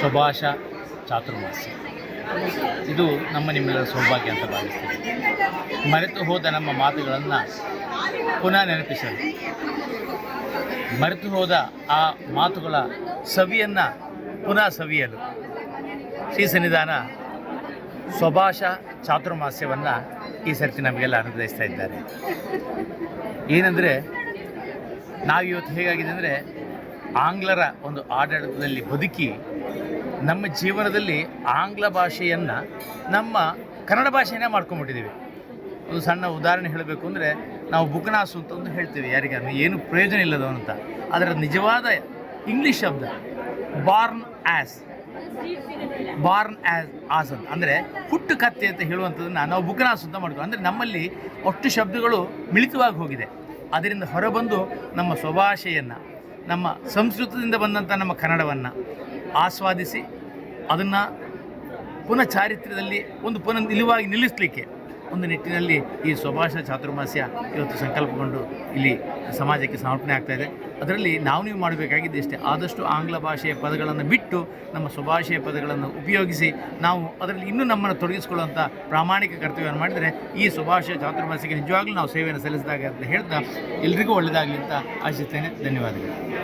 ಶುಭಾಶ ಚಾತುರ್ಮಾಸ್ಯ ಇದು ನಮ್ಮ ನಿಮ್ಮೆಲ್ಲರ ಸೌಭಾಗ್ಯ ಅಂತ ಭಾವಿಸ್ತೀವಿ ಮರೆತು ಹೋದ ನಮ್ಮ ಮಾತುಗಳನ್ನು ಪುನಃ ನೆನಪಿಸಲು. ಮರೆತು ಹೋದ ಆ ಮಾತುಗಳ ಸವಿಯನ್ನು ಪುನಃ ಸವಿಯಲು. ಶ್ರೀ ಸನ್ನಿಧಾನ ಸ್ವಭಾಷ ಚಾತುರ್ಮಾಸ್ಯವನ್ನು ಈ ಸರ್ತಿ ನಮಗೆಲ್ಲ ಅನುಗ್ರಹಿಸ್ತಾ ಇದ್ದಾರೆ. ಏನಂದರೆ, ನಾವಿವತ್ತು ಹೇಗಾಗಿದೆ ಅಂದರೆ, ಆಂಗ್ಲರ ಒಂದು ಆಡಳಿತದಲ್ಲಿ ಬದುಕಿ ನಮ್ಮ ಜೀವನದಲ್ಲಿ ಆಂಗ್ಲ ಭಾಷೆಯನ್ನು ನಮ್ಮ ಕನ್ನಡ ಭಾಷೆಯನ್ನೇ ಮಾಡ್ಕೊಂಡ್ಬಿಟ್ಟಿದ್ದೀವಿ ಒಂದು ಸಣ್ಣ ಉದಾಹರಣೆ ಹೇಳಬೇಕು ಅಂದರೆ ನಾವು ಬುಕ್ನಾಸು ಅಂತ ಒಂದು ಹೇಳ್ತೀವಿ. ಯಾರಿಗಾದ್ರೂ ಏನು ಪ್ರಯೋಜನ ಇಲ್ಲದ ಅಂತ. ಅದರ ನಿಜವಾದ ಇಂಗ್ಲೀಷ್ ಶಬ್ದ born as born as as ಅಂತ. ಅಂದರೆ ಹುಟ್ಟು ಕತ್ತೆ ಅಂತ ಹೇಳುವಂಥದ್ದನ್ನು ನಾವು ಬುಕ್ನಾಸು ಅಂತ ಮಾಡ್ಕೊ ಅಂದರೆ ನಮ್ಮಲ್ಲಿ ಒಟ್ಟು ಶಬ್ದಗಳು ಮಿಳಿತವಾಗಿ ಹೋಗಿದೆ. ಅದರಿಂದ ಹೊರಬಂದು ನಮ್ಮ ಸ್ವಭಾಷೆಯನ್ನು, ನಮ್ಮ ಸಂಸ್ಕೃತದಿಂದ ಬಂದಂಥ ನಮ್ಮ ಕನ್ನಡವನ್ನು ಆಸ್ವಾದಿಸಿ ಅದನ್ನು ಪುನಃ ಚಾರಿತ್ರ್ಯದಲ್ಲಿ ಒಂದು ಪುನಃ ನಿಲುವಾಗಿ ನಿಲ್ಲಿಸಲಿಕ್ಕೆ ಒಂದು ನಿಟ್ಟಿನಲ್ಲಿ ಈ ಸ್ವಭಾಷ ಚಾತುರ್ಮಾಸ್ಯ ಇವತ್ತು ಸಂಕಲ್ಪಗೊಂಡು ಇಲ್ಲಿ ಸಮಾಜಕ್ಕೆ ಸಮರ್ಪಣೆ ಆಗ್ತಾ ಇದೆ. ಅದರಲ್ಲಿ ನಾವು ನೀವು ಮಾಡಬೇಕಾಗಿದ್ದು ಇಷ್ಟೇ, ಆದಷ್ಟು ಆಂಗ್ಲ ಭಾಷೆಯ ಪದಗಳನ್ನು ಬಿಟ್ಟು ನಮ್ಮ ಸ್ವಭಾಷೆಯ ಪದಗಳನ್ನು ಉಪಯೋಗಿಸಿ ನಾವು ಅದರಲ್ಲಿ ಇನ್ನೂ ನಮ್ಮನ್ನು ತೊಡಗಿಸಿಕೊಳ್ಳುವಂಥ ಪ್ರಾಮಾಣಿಕ ಕರ್ತವ್ಯವನ್ನು ಮಾಡಿದರೆ ಈ ಸ್ವಭಾಷೆಯ ಚಾತುರ್ಮಾಸ್ಯಕ್ಕೆ ನಿಜವಾಗ್ಲೂ ನಾವು ಸೇವೆಯನ್ನು ಸಲ್ಲಿಸಿದಾಗ ಅಂತ ಹೇಳ್ತಾ ಎಲ್ರಿಗೂ ಒಳ್ಳೆಯದಾಗಲಿ ಅಂತ ಆಶಿಸ್ತೇನೆ. ಧನ್ಯವಾದಗಳು.